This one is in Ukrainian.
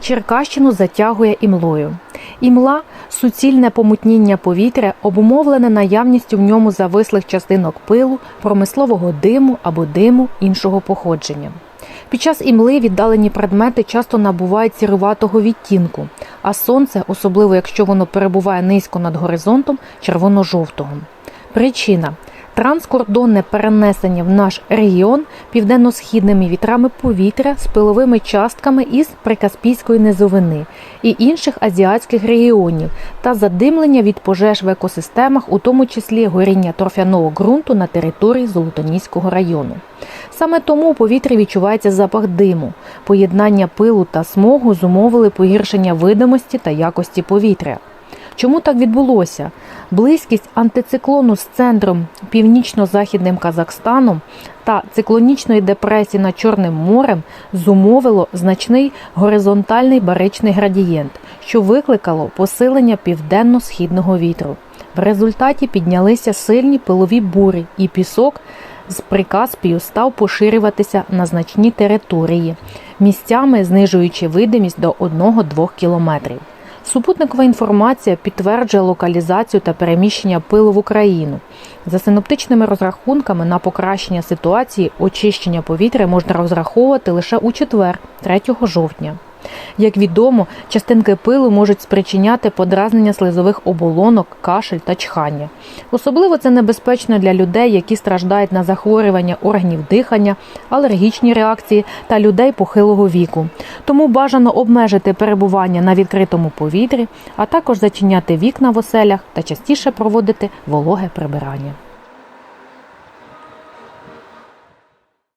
Черкащину затягує імлою. Імла суцільне помутніння повітря, обумовлене наявністю в ньому завислих частинок пилу, промислового диму або диму іншого походження. Під час імли віддалені предмети часто набувають сіруватого відтінку, а сонце, особливо якщо воно перебуває низько над горизонтом, червоно-жовтого. Причина транскордонне перенесення в наш регіон південно-східними вітрами повітря з пиловими частками із Прикаспійської низовини і інших азіатських регіонів та задимлення від пожеж в екосистемах, у тому числі горіння торфяного ґрунту на території Золотоніського району. Саме тому у повітрі відчувається запах диму. Поєднання пилу та смогу зумовили погіршення видимості та якості повітря. Чому так відбулося? Близькість антициклону з центром північно-західним Казахстаном та циклонічної депресії над Чорним морем зумовило значний горизонтальний баричний градієнт, що викликало посилення південно-східного вітру. В результаті піднялися сильні пилові бурі, і пісок з Прикаспію став поширюватися на значні території, місцями знижуючи видимість до 1-2 кілометрів. Супутникова інформація підтверджує локалізацію та переміщення пилу в Україну. За синоптичними розрахунками на покращення ситуації очищення повітря можна розраховувати лише у четвер, 3 жовтня. Як відомо, частинки пилу можуть спричиняти подразнення слизових оболонок, кашель та чхання. Особливо це небезпечно для людей, які страждають на захворювання органів дихання, алергічні реакції та людей похилого віку. Тому бажано обмежити перебування на відкритому повітрі, а також зачиняти вікна в оселях та частіше проводити вологе прибирання.